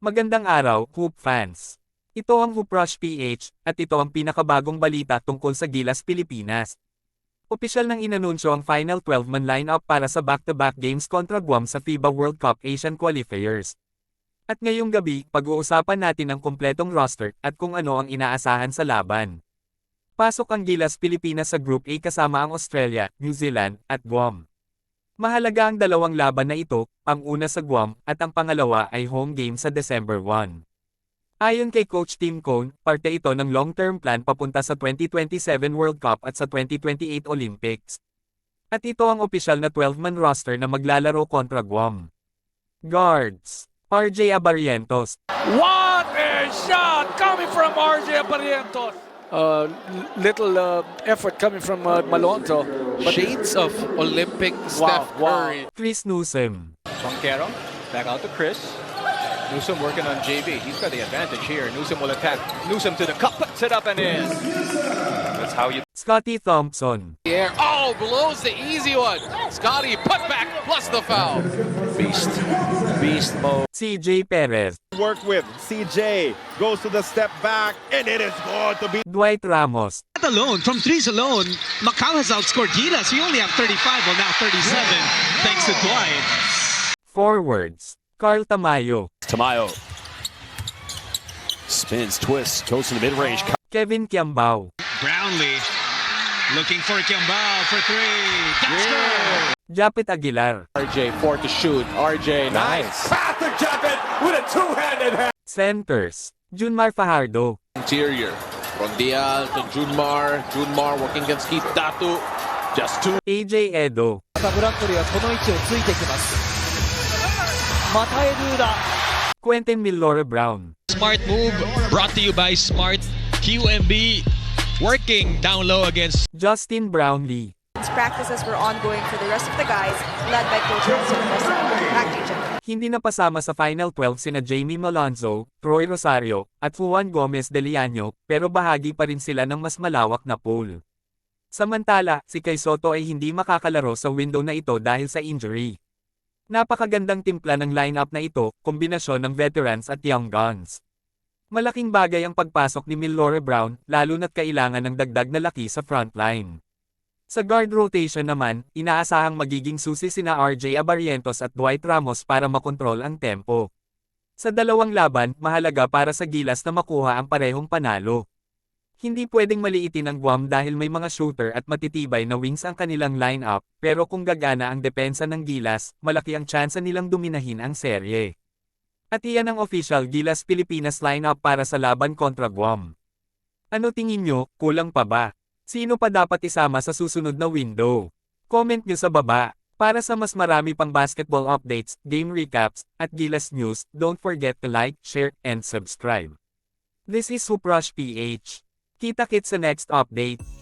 Magandang araw, Hoop fans. Ito ang Hoop Rush PH, at ito ang pinakabagong balita tungkol sa Gilas Pilipinas. Opisyal nang inanunsyo ang final 12-man lineup para sa back-to-back games kontra Guam sa FIBA World Cup Asian Qualifiers. At ngayong gabi, pag-uusapan natin ang kompletong roster at kung ano ang inaasahan sa laban. Pasok ang Gilas Pilipinas sa Group A kasama ang Australia, New Zealand, at Guam. Mahalaga ang dalawang laban na ito, ang una sa Guam at ang pangalawa ay home game sa December 1. Ayon kay Coach Tim Cone, parte ito ng long-term plan papunta sa 2027 World Cup at sa 2028 Olympics. At ito ang opisyal na 12-man roster na maglalaro kontra Guam. Guards RJ Abarientos, What a shot coming from RJ Barrientos. Uh, l- little uh, effort coming from uh, Malonzo. But Shades of Olympic Wow, Steph wow. Curry. Chris Newsom, Banquero, back out to Chris. Newsom working on JV. He's got the advantage here. Newsom will attack. Newsom to the cup, puts it up and in. That's how you Scotty Thompson, Yeah. Oh, blows the easy one. Scotty put back plus the foul. beast. Beast mode. CJ Perez, work with. CJ goes to the step back, and it is going to be Dwight Ramos, That alone, from threes alone, Macau has outscored Gilas. We only have 35, well now 37, thanks to Dwight. Forwards, Carl Tamayo, Tamayo spins, twists, goes to the mid-range. Kevin Kiambao, Brownlee looking for Kiambao for three. That's good. Japit Aguilar, RJ, four to shoot. RJ, nice. path to Jacket with a two-handed hand. Centers, Junmar Fajardo, Interior. Rondial to Junmar. Junmar working against Keith Datu. Just two. AJ Edo, サブラッドリーはこの位置をついてきますまたエドゥーダ Quentin Milore Brown, Smart move brought to you by Smart QMB. Working down low against Justin Brownlee, practices were ongoing for the rest of the guys, led by Coach Jen. Hindi napasama sa Final 12 sina Jamie Malonzo, Troy Rosario, at Juan Gomez de Liano, pero bahagi pa rin sila ng mas malawak na pool. Samantala, si Kay Soto ay hindi makakalaro sa window na ito dahil sa injury. Napakagandang timpla ng lineup na ito, kombinasyon ng veterans at young guns. Malaking bagay ang pagpasok ni Milore Brown, lalo na't kailangan ng dagdag na laki sa frontline. Sa guard rotation naman, inaasahang magiging susi sina RJ Abarientos at Dwight Ramos para makontrol ang tempo. Sa dalawang laban, mahalaga para sa Gilas na makuha ang parehong panalo. Hindi pwedeng maliitin ang Guam dahil may mga shooter at matitibay na wings ang kanilang lineup, pero kung gagana ang depensa ng Gilas, malaki ang tsansa nilang duminahin ang serye. At iyan ang official Gilas Pilipinas lineup para sa laban kontra Guam. Ano tingin nyo, kulang pa ba? Sino pa dapat isama sa susunod na window? Comment nyo sa baba. Para sa mas marami pang basketball updates, game recaps, at Gilas News, don't forget to like, share, and subscribe. This is Hoop Rush PH. Kita kits sa next update.